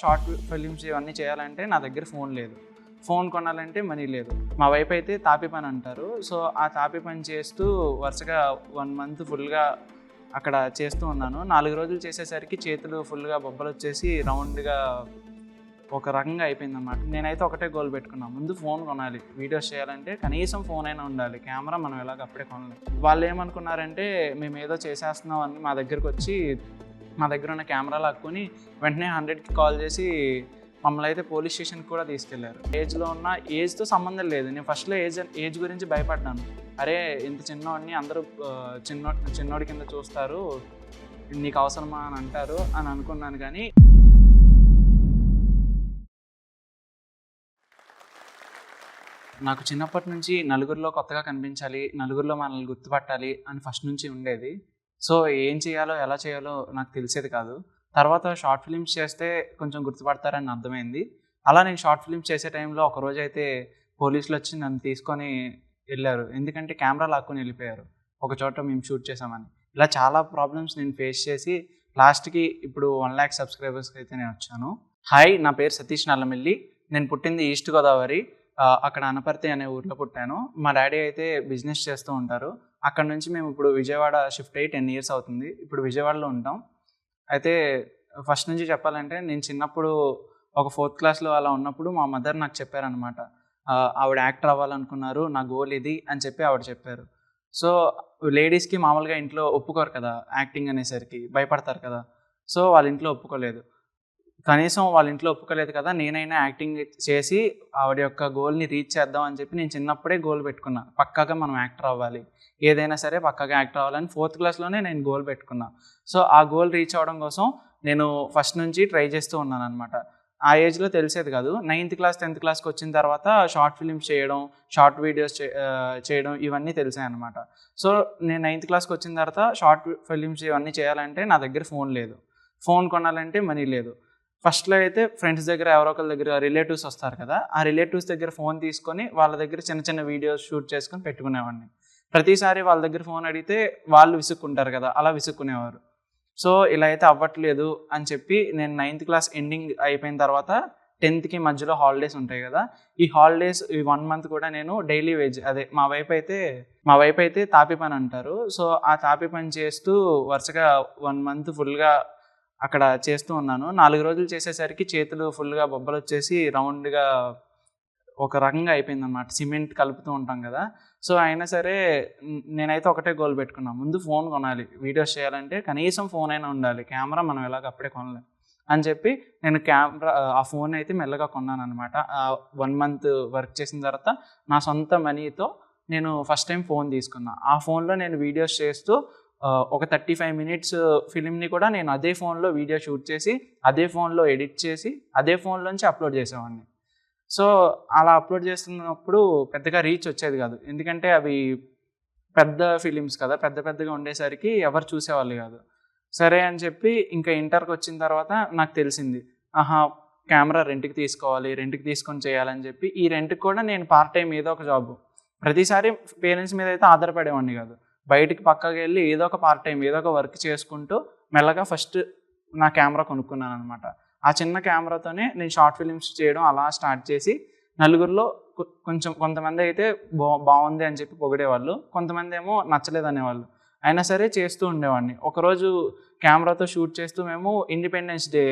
Short films ఇవన్నీ చేయాలంటే నా దగ్గర ఫోన్ లేదు. ఫోన్ కొనాలంటే మనీ లేదు. మా వైపు అయితే తాపి పని అంటారు. సో ఆ తాపి పని చేస్తూ వరుసగా వన్ మంత్ ఫుల్గా అక్కడ చేస్తూ ఉన్నాను. నాలుగు రోజులు చేసేసరికి చేతులు ఫుల్గా బొబ్బలు వచ్చేసి రౌండ్గా ఒక రకంగా అయిపోయింది అనమాట నేనైతే ఒకటే గోల్ పెట్టుకున్నా. ముందు ఫోన్ కొనాలి. వీడియోస్ చేయాలంటే కనీసం ఫోన్ అయినా ఉండాలి. కెమెరా మనం ఎలాగ అప్పుడే కొనాలి. వాళ్ళు ఏమనుకున్నారంటే మేము ఏదో చేసేస్తున్నాం అని మా దగ్గరకు వచ్చి మా దగ్గర ఉన్న కెమెరా లాక్కొని వెంటనే హండ్రెడ్కి కాల్ చేసి మమ్మల్ని అయితే పోలీస్ స్టేషన్కి కూడా తీసుకెళ్ళారు. ఏజ్లో ఉన్న ఏజ్తో సంబంధం లేదు. నేను ఫస్ట్లో ఏజ్ ఏజ్ గురించి భయపడ్డాను. అరే ఇంత చిన్నోడిని అందరూ చిన్నో చిన్నోడి కింద చూస్తారు. నీకు అవసరమా అని అంటారు అని అనుకున్నాను కానీ నాకు చిన్నప్పటి నుంచి నలుగురిలో కొత్తగా కనిపించాలి నలుగురిలో మనల్ని గుర్తుపట్టాలి అని ఫస్ట్ నుంచి ఉండేది. సో ఏం చేయాలో ఎలా చేయాలో నాకు తెలిసేది కాదు. తర్వాత షార్ట్ ఫిలిమ్స్ చేస్తే కొంచెం గుర్తుపడతారని అర్థమైంది. అలా నేను షార్ట్ ఫిలిమ్స్ చేసే టైంలో ఒకరోజు అయితే పోలీసులు వచ్చి నన్ను తీసుకొని వెళ్ళారు. ఎందుకంటే కెమెరా లాక్కొని వెళ్ళిపోయారు. ఒక చోట మేము షూట్ చేసామని. ఇలా చాలా ప్రాబ్లమ్స్ నేను ఫేస్ చేసి లాస్ట్కి ఇప్పుడు వన్ ల్యాక్ సబ్స్క్రైబర్స్కి అయితే నేను వచ్చాను. హాయ్ నా పేరు సతీష్ నల్లమిల్లి. నేను పుట్టింది ఈస్ట్ గోదావరి. అక్కడ అనపర్తి అనే ఊర్లో పుట్టాను. మా డాడీ అయితే బిజినెస్ చేస్తూ ఉంటారు. అక్కడ నుంచి మేము ఇప్పుడు విజయవాడ షిఫ్ట్ అయ్యి టెన్ ఇయర్స్ అవుతుంది. ఇప్పుడు విజయవాడలో ఉంటాం. అయితే ఫస్ట్ నుంచి చెప్పాలంటే నేను చిన్నప్పుడు ఒక ఫోర్త్ క్లాస్లో అలా ఉన్నప్పుడు మా మదర్ నాకు చెప్పారనమాట ఆవిడ యాక్టర్ అవ్వాలనుకున్నారు నా గోల్ ఇది అని చెప్పి ఆవిడ చెప్పారు. సో లేడీస్కి మామూలుగా ఇంట్లో ఒప్పుకోరు కదా యాక్టింగ్ అనేసరికి భయపడతారు కదా. సో వాళ్ళ ఇంట్లో ఒప్పుకోలేదు. కనీసం వాళ్ళ ఇంట్లో ఒప్పుకోలేదు కదా నేనైనా యాక్టింగ్ చేసి ఆవిడ యొక్క గోల్ని రీచ్ చేద్దాం అని చెప్పి నేను చిన్నప్పుడే గోల్ పెట్టుకున్నా. పక్కాగా మనం యాక్టర్ అవ్వాలి. ఏదైనా సరే పక్కాగా యాక్టర్ అవ్వాలని ఫోర్త్ క్లాస్లోనే నేను గోల్ పెట్టుకున్నా. సో ఆ గోల్ రీచ్ అవ్వడం కోసం నేను ఫస్ట్ నుంచి ట్రై చేస్తూ ఉన్నాను అనమాట ఆ ఏజ్లో తెలిసేది కాదు. నైన్త్ క్లాస్ టెన్త్ క్లాస్కి వచ్చిన తర్వాత షార్ట్ ఫిలిమ్స్ చేయడం షార్ట్ వీడియోస్ చేయడం ఇవన్నీ తెలిసాయి అనమాట సో నేను నైన్త్ క్లాస్కి వచ్చిన తర్వాత షార్ట్ ఫిలిమ్స్ ఇవన్నీ చేయాలంటే నా దగ్గర ఫోన్ లేదు. ఫోన్ కొనాలంటే మనీ లేదు. ఫస్ట్లో అయితే ఫ్రెండ్స్ దగ్గర ఎవరో ఒకరి దగ్గర రిలేటివ్స్ వస్తారు కదా ఆ రిలేటివ్స్ దగ్గర ఫోన్ తీసుకొని వాళ్ళ దగ్గర చిన్న చిన్న వీడియోస్ షూట్ చేసుకొని పెట్టుకునేవాడిని. ప్రతిసారి వాళ్ళ దగ్గర ఫోన్ అడిగితే వాళ్ళు విసుక్కుంటారు కదా అలా విసుక్కునేవారు. సో ఇలా అయితే అవ్వట్లేదు అని చెప్పి నేను నైన్త్ క్లాస్ ఎండింగ్ అయిపోయిన తర్వాత టెన్త్కి మధ్యలో హాలిడేస్ ఉంటాయి కదా ఈ హాలిడేస్ ఈ వన్ మంత్ కూడా నేను డైలీ వేజ్ అదే మా వైపు అయితే మా వైపు అయితే తాపి పని అంటారు. సో ఆ తాపి పని చేస్తూ వరుసగా వన్ మంత్ ఫుల్గా అక్కడ చేస్తూ ఉన్నాను. నాలుగు రోజులు చేసేసరికి చేతులు ఫుల్గా బొబ్బలు వచ్చేసి రౌండ్గా ఒక రకంగా అయిపోయింది అనమాట సిమెంట్ కలుపుతూ ఉంటాం కదా. సో అయినా సరే నేనైతే ఒకటే గోల్ పెట్టుకున్నా. ముందు ఫోన్ కొనాలి వీడియోస్ చేయాలంటే కనీసం ఫోన్ అయినా ఉండాలి కెమెరా మనం ఎలాగ అప్పుడే కొనలేం అని చెప్పి నేను కెమెరా ఆ ఫోన్ అయితే మెల్లగా కొన్నాను అనమాట వన్ మంత్ వర్క్ చేసిన తర్వాత నా సొంత మనీతో నేను ఫస్ట్ టైం ఫోన్ తీసుకున్నా. ఆ ఫోన్లో నేను వీడియోస్ చేస్తూ ఒక థర్టీ ఫైవ్ మినిట్స్ ఫిలింని కూడా నేను అదే ఫోన్లో వీడియో షూట్ చేసి అదే ఫోన్లో ఎడిట్ చేసి అదే ఫోన్లోంచి అప్లోడ్ చేసేవాడిని. సో అలా అప్లోడ్ చేస్తున్నప్పుడు పెద్దగా రీచ్ వచ్చేది కాదు. ఎందుకంటే అవి పెద్ద ఫిలిమ్స్ కదా పెద్ద పెద్దగా ఉండేసరికి ఎవరు చూసేవాళ్ళు కాదు. సరే అని చెప్పి ఇంకా ఇంటర్కి వచ్చిన తర్వాత నాకు తెలిసింది ఆహా కెమెరా రెంట్కి తీసుకోవాలి రెంట్కి తీసుకొని చేయాలని చెప్పి. ఈ రెంట్కి కూడా నేను పార్ట్ టైం ఏదో ఒక జాబ్. ప్రతిసారి పేరెంట్స్ మీద అయితే ఆధారపడేవాడిని కాదు. బయటికి పక్కకి వెళ్ళి ఏదో ఒక పార్ట్ టైం ఏదో ఒక వర్క్ చేసుకుంటూ మెల్లగా ఫస్ట్ నా కెమెరా కొనుక్కున్నాను అనమాట ఆ చిన్న కెమెరాతోనే నేను షార్ట్ ఫిలిమ్స్ చేయడం అలా స్టార్ట్ చేసి నలుగురిలో కొంచెం కొంతమంది అయితే బా బాగుంది అని చెప్పి పొగిడేవాళ్ళు కొంతమంది ఏమో నచ్చలేదు అనేవాళ్ళు. అయినా సరే చేస్తూ ఉండేవాడిని. ఒకరోజు కెమెరాతో షూట్ చేస్తూ మేము ఇండిపెండెన్స్ డే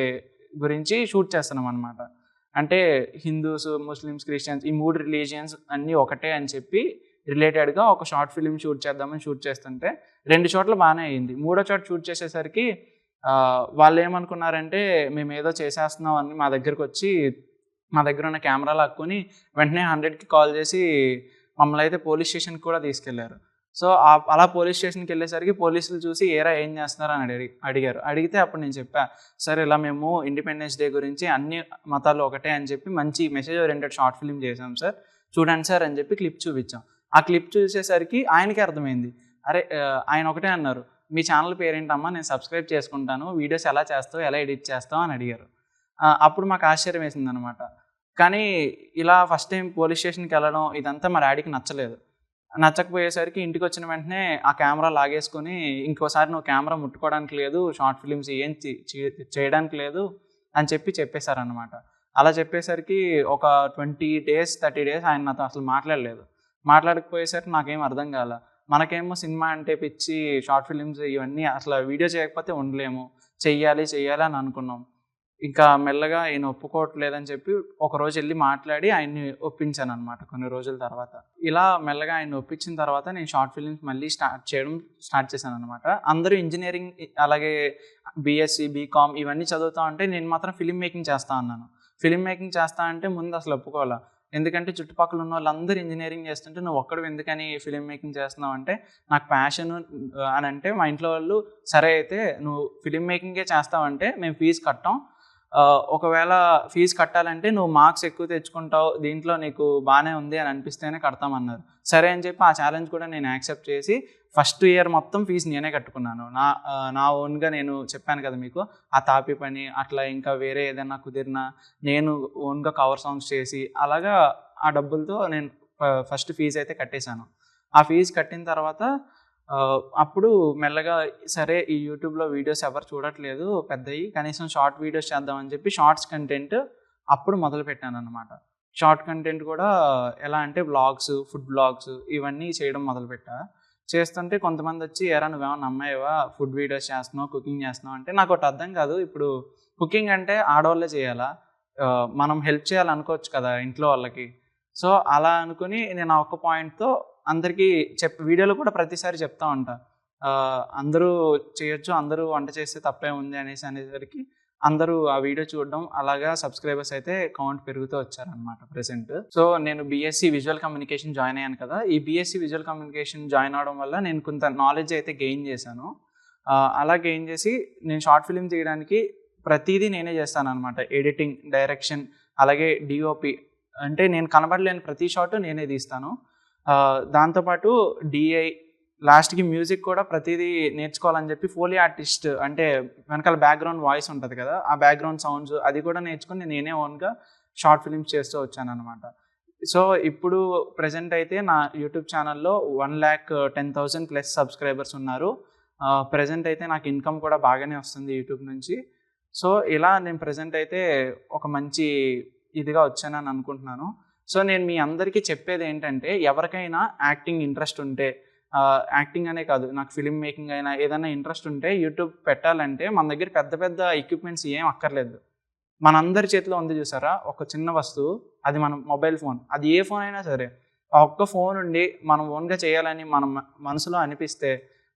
గురించి షూట్ చేస్తున్నాం అనమాట అంటే హిందూస్ ముస్లిమ్స్ క్రిస్టియన్స్ ఈ మూడు రిలీజియన్స్ అన్నీ ఒకటే అని చెప్పి రిలేటెడ్గా ఒక షార్ట్ ఫిలిం షూట్ చేద్దామని షూట్ చేస్తుంటే రెండు చోట్ల బాగానే అయింది. మూడో చోట షూట్ చేసేసరికి వాళ్ళు ఏమనుకున్నారంటే మేము ఏదో చేసేస్తున్నాం అని మా దగ్గరకు వచ్చి మా దగ్గర ఉన్న కెమెరాలు అక్కుని వెంటనే హండ్రెడ్కి కాల్ చేసి మమ్మల్ని అయితే పోలీస్ స్టేషన్కి కూడా తీసుకెళ్ళారు. సో అలా పోలీస్ స్టేషన్కి వెళ్ళేసరికి పోలీసులు చూసి ఏరా ఏం చేస్తున్నారు? అని అడిగి అడిగారు. అడిగితే అప్పుడు నేను చెప్పా సార్ ఇలా మేము ఇండిపెండెన్స్ డే గురించి అన్ని మతాలు ఒకటే అని చెప్పి మంచి మెసేజ్ ఓరియంటెడ్ షార్ట్ ఫిల్మ్ చేసాం సార్. చూడండి సార్ అని చెప్పి క్లిప్ చూపించాం. ఆ క్లిప్ చూసేసరికి ఆయనకి అర్థమైంది. అరే ఆయన ఒకటే అన్నారు మీ ఛానల్ పేరేంటమ్మా? నేను సబ్స్క్రైబ్ చేసుకుంటాను. వీడియోస్ ఎలా చేస్తావు? ఎలా ఎడిట్ చేస్తావు? అని అడిగారు. అప్పుడు మాకు ఆశ్చర్యం వేసింది అనమాట కానీ ఇలా ఫస్ట్ టైం పోలీస్ స్టేషన్కి వెళ్ళడం ఇదంతా మా డాడీకి నచ్చలేదు. నచ్చకపోయేసరికి ఇంటికి వచ్చిన వెంటనే ఆ కెమెరా లాగేసుకొని ఇంకోసారి నువ్వు కెమెరా ముట్టుకోవడానికి లేదు షార్ట్ ఫిలిమ్స్ ఏం చే- చేయడానికి లేదు అని చెప్పి చెప్పేశారనమాట అలా చెప్పేసరికి ఒక ట్వంటీ డేస్ థర్టీ డేస్ ఆయన నాతో అసలు మాట్లాడలేదు. మాట్లాడకపోయేసరికి నాకేం అర్థం కాల. మనకేమో సినిమా అంటే పిచ్చి షార్ట్ ఫిలిమ్స్ ఇవన్నీ అసలు వీడియో చేయకపోతే ఉండలేము. చెయ్యాలి చెయ్యాలి అని అనుకున్నాం. ఇంకా మెల్లగా ఆయన ఒప్పుకోవట్లేదని చెప్పి ఒక రోజు వెళ్ళి మాట్లాడి ఆయన్ని ఒప్పించాను అనమాట కొన్ని రోజుల తర్వాత. ఇలా మెల్లగా ఆయన ఒప్పించిన తర్వాత నేను షార్ట్ ఫిలిమ్స్ మళ్ళీ స్టార్ట్ చేయడం స్టార్ట్ చేశాను అనమాట అందరూ ఇంజనీరింగ్ అలాగే బీఎస్సీ బీకామ్ ఇవన్నీ చదువుతా ఉంటే నేను మాత్రం ఫిలిం మేకింగ్ చేస్తా అన్నాను. ఫిలిం మేకింగ్ చేస్తా అంటే ముందు అసలు ఒప్పుకోవాలా. ఎందుకంటే చుట్టుపక్కల ఉన్న వాళ్ళందరూ ఇంజనీరింగ్ చేస్తుంటే నువ్వు ఒక్కడు ఎందుకని ఫిలిం మేకింగ్ చేస్తున్నావు? అంటే నాకు ప్యాషన్ అని అంటే మా ఇంట్లో వాళ్ళు సరే అయితే నువ్వు ఫిలిం మేకింగే చేస్తావంటే మేము ఫీజు కట్టాం ఒకవేళ ఫీజు కట్టాలంటే నువ్వు మార్క్స్ ఎక్కువ తెచ్చుకుంటావు దీంట్లో నీకు బాగానే ఉంది అని అనిపిస్తేనే కడతామన్నారు. సరే అని చెప్పి ఆ ఛాలెంజ్ కూడా నేను యాక్సెప్ట్ చేసి ఫస్ట్ ఇయర్ మొత్తం ఫీజు నేనే కట్టుకున్నాను. నా నా ఓన్గా నేను చెప్పాను కదా మీకు ఆ తాపి పని అట్లా ఇంకా వేరే ఏదైనా కుదిరినా నేను ఓన్గా కవర్ సాంగ్స్ చేసి అలాగా ఆ డబ్బులతో నేను ఫస్ట్ ఫీజు అయితే కట్టేశాను. ఆ ఫీజు కట్టిన తర్వాత అప్పుడు మెల్లగా సరే ఈ యూట్యూబ్లో వీడియోస్ ఎవరు చూడట్లేదు పెద్దవి కనీసం షార్ట్ వీడియోస్ చేద్దామని చెప్పి షార్ట్స్ కంటెంట్ అప్పుడు మొదలు పెట్టాను అనమాట షార్ట్ కంటెంట్ కూడా ఎలా అంటే బ్లాగ్స్ ఫుడ్ బ్లాగ్స్ ఇవన్నీ చేయడం మొదలుపెట్టా చేస్తుంటే కొంతమంది వచ్చి ఎరా నువ్వేమన్నా అమ్మాయివా ఫుడ్ వీడియోస్ చేస్తున్నావు కుకింగ్ చేస్తున్నావు? అంటే నాకు ఒకటి అర్థం కాదు. ఇప్పుడు కుకింగ్ అంటే ఆడవాళ్ళే చేయాలా? మనం హెల్ప్ చేయాలనుకోవచ్చు కదా ఇంట్లో వాళ్ళకి. సో అలా అనుకుని నేను ఆ ఒక్క పాయింట్తో అందరికీ చెప్ వీడియోలో కూడా ప్రతిసారి చెప్తా ఉంటా. అందరూ చేయొచ్చు అందరూ వంట చేస్తే తప్పే ఉంది అనేసి అనేసరికి అందరూ ఆ వీడియో చూడడం అలాగా సబ్స్క్రైబర్స్ అయితే కౌంట్ పెరుగుతూ వచ్చారనమాట ప్రెసెంట్. సో నేను బీఎస్సీ విజువల్ కమ్యూనికేషన్ జాయిన్ అయ్యాను కదా ఈ బీఎస్సీ విజువల్ కమ్యూనికేషన్ జాయిన్ అవడం వల్ల నేను కొంత నాలెడ్జ్ అయితే గెయిన్ చేశాను. అలా గెయిన్ చేసి నేను షార్ట్ ఫిల్మ్ తీయడానికి ప్రతిదీ నేనే చేస్తాను అనమాట ఎడిటింగ్ డైరెక్షన్ అలాగే డిఓపి అంటే నేను కనబడలేని ప్రతి షాట్ నేనే తీస్తాను. దాంతోపాటు డిఐ లాస్ట్కి మ్యూజిక్ కూడా ప్రతిదీ నేర్చుకోవాలని చెప్పి ఫోలీ ఆర్టిస్ట్ అంటే వెనకాల బ్యాక్గ్రౌండ్ వాయిస్ ఉంటుంది కదా ఆ బ్యాక్గ్రౌండ్ సౌండ్స్ అది కూడా నేర్చుకుని నేనే ఓన్గా షార్ట్ ఫిలిమ్స్ చేస్తూ వచ్చాను అనమాట సో ఇప్పుడు ప్రజెంట్ అయితే నా యూట్యూబ్ ఛానల్లో one lakh ten thousand plus subscribers ఉన్నారు. ప్రజెంట్ అయితే నాకు ఇన్కమ్ కూడా బాగానే వస్తుంది యూట్యూబ్ నుంచి. సో ఇలా నేను ప్రజెంట్ అయితే ఒక మంచి ఇదిగా వచ్చానని అనుకుంటున్నాను. సో నేను మీ అందరికీ చెప్పేది ఏంటంటే ఎవరికైనా యాక్టింగ్ ఇంట్రెస్ట్ ఉంటే యాక్టింగ్ అనే కాదు నాకు ఫిలిం మేకింగ్ అయినా ఏదైనా ఇంట్రెస్ట్ ఉంటే యూట్యూబ్ పెట్టాలంటే మన దగ్గర పెద్ద పెద్ద ఎక్విప్మెంట్స్ ఏం అక్కర్లేదు. మనందరి చేతిలో ఉంది చూసారా? ఒక చిన్న వస్తువు అది మన మొబైల్ ఫోన్. అది ఏ ఫోన్ అయినా సరే ఆ ఒక్క ఫోన్ ఉండి మనం ఓన్గా చేయాలని మన మనసులో అనిపిస్తే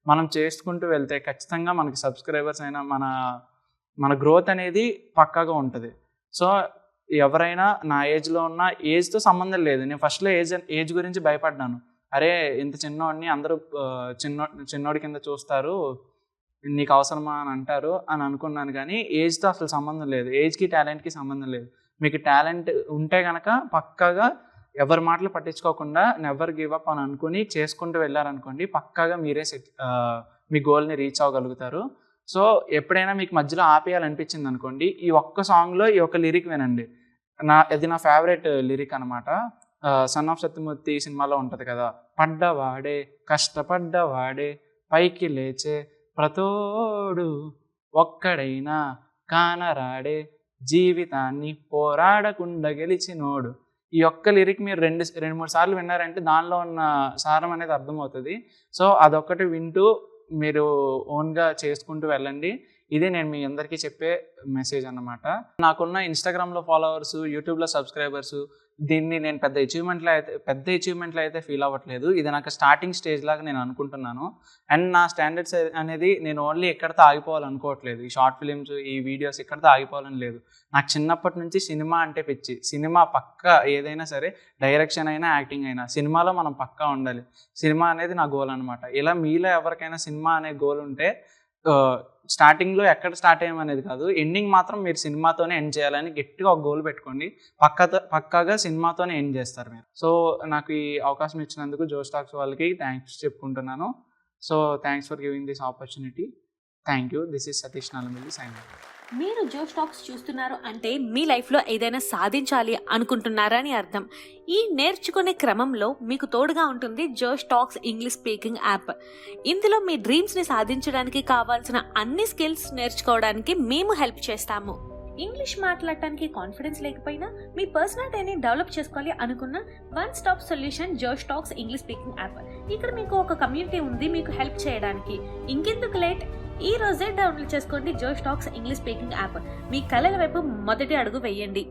మనం చేసుకుంటూ వెళ్తే ఖచ్చితంగా మనకి సబ్స్క్రైబర్స్ అయినా మన మన గ్రోత్ అనేది పక్కాగా ఉంటుంది. సో ఎవరైనా నా ఏజ్లో ఉన్న ఏజ్తో సంబంధం లేదు. నేను ఫస్ట్లో ఏజ్ ఏజ్ గురించి భయపడ్డాను. అరే ఇంత చిన్నోడిని అందరూ చిన్నో చిన్నోడి కింద చూస్తారు. నీకు అవసరమా అని అంటారు అని అనుకున్నాను కానీ ఏజ్తో అసలు సంబంధం లేదు. ఏజ్కి టాలెంట్కి సంబంధం లేదు. మీకు టాలెంట్ ఉంటే కనుక పక్కాగా ఎవరి మాటలు పట్టించుకోకుండా నెవర్ గివ్ అప్ అని అనుకుని చేసుకుంటూ వెళ్ళారనుకోండి పక్కాగా మీరే మీ గోల్ని రీచ్ అవ్వగలుగుతారు. సో ఎప్పుడైనా మీకు మధ్యలో ఆపేయాలనిపించింది అనుకోండి ఈ ఒక్క సాంగ్లో ఈ ఒక్క లిరిక్ వినండి. నా ఇది నా ఫేవరెట్ లిరిక్ అనమాట. సన్ ఆఫ్ సత్యమూర్తి సినిమాలో ఉంటుంది కదా పడ్డవాడే కష్టపడ్డవాడే పైకి లేచే ప్రతోడు ఒక్కడైనా కానరాడే జీవితాన్ని పోరాడకుండా గెలిచినోడు. ఈ ఒక్క లిరిక్ మీరు రెండు రెండు మూడు సార్లు విన్నారంటే దానిలో ఉన్న సారం అనేది అర్థమవుతుంది. సో అదొక్కటి వింటూ మీరు ఓన్గా చేసుకుంటూ వెళ్ళండి. ఇదే నేను మీ అందరికీ చెప్పే మెసేజ్ అన్నమాట. నాకున్న ఇన్స్టాగ్రామ్లో ఫాలోవర్స్ యూట్యూబ్లో సబ్స్క్రైబర్స్ దీన్ని నేను పెద్ద అచీవ్మెంట్లో అయితే పెద్ద అచీవ్మెంట్లో అయితే ఫీల్ అవ్వట్లేదు. ఇది నాకు స్టార్టింగ్ స్టేజ్ లాగా నేను అనుకుంటున్నాను. అండ్ నా స్టాండర్డ్స్ అనేది నేను ఓన్లీ ఎక్కడితో ఆగిపోవాలనుకోవట్లేదు. ఈ షార్ట్ ఫిలిమ్స్ ఈ వీడియోస్ ఎక్కడితో ఆగిపోవాలని లేదు. నాకు చిన్నప్పటి నుంచి సినిమా అంటే పిచ్చి. సినిమా పక్క ఏదైనా సరే డైరెక్షన్ అయినా యాక్టింగ్ అయినా సినిమాలో మనం పక్కా ఉండాలి. సినిమా అనేది నా గోల్ అనమాట ఇలా మీలో ఎవరికైనా సినిమా అనే గోల్ ఉంటే స్టార్టింగ్లో ఎక్కడ స్టార్ట్ అయ్యామనేది కాదు. ఎండింగ్ మాత్రం మీరు సినిమాతోనే ఎండ్ చేయాలని గట్టిగా ఒక గోల్ పెట్టుకోండి. పక్కతో పక్కాగా సినిమాతోనే ఎండ్ చేస్తారు మీరు. సో నాకు ఈ అవకాశం ఇచ్చినందుకు జో స్టాక్స్ వాళ్ళకి థ్యాంక్స్ చెప్పుకుంటున్నాను. So thanks for giving this opportunity thank you this is Satish Nallamilli sign మీరు జో స్టాక్స్ చూస్తున్నారు అంటే మీ లైఫ్లో ఏదైనా సాధించాలి అనుకుంటున్నారా అని అర్థం. ఈ నేర్చుకునే క్రమంలో మీకు తోడుగా ఉంటుంది Josh Talks English speaking app. ఇందులో మీ డ్రీమ్స్ని సాధించడానికి కావాల్సిన అన్ని స్కిల్స్ నేర్చుకోవడానికి మేము హెల్ప్ చేస్తాము. ఇంగ్లీష్ మాట్లాడటానికి కాన్ఫిడెన్స్ లేకపోయినా మీ పర్సనాలిటీని డెవలప్ చేసుకోవాలి అనుకున్న one stop solution Josh Talks English speaking app. ఇక్కడ మీకు ఒక కమ్యూనిటీ ఉంది మీకు హెల్ప్ చేయడానికి. ఇంకెందుకు లేట్? ఈ రోజే డౌన్లోడ్ చేసుకోండి Josh Talks English speaking app. మీ కళల వైపు మొదటి అడుగు వేయండి.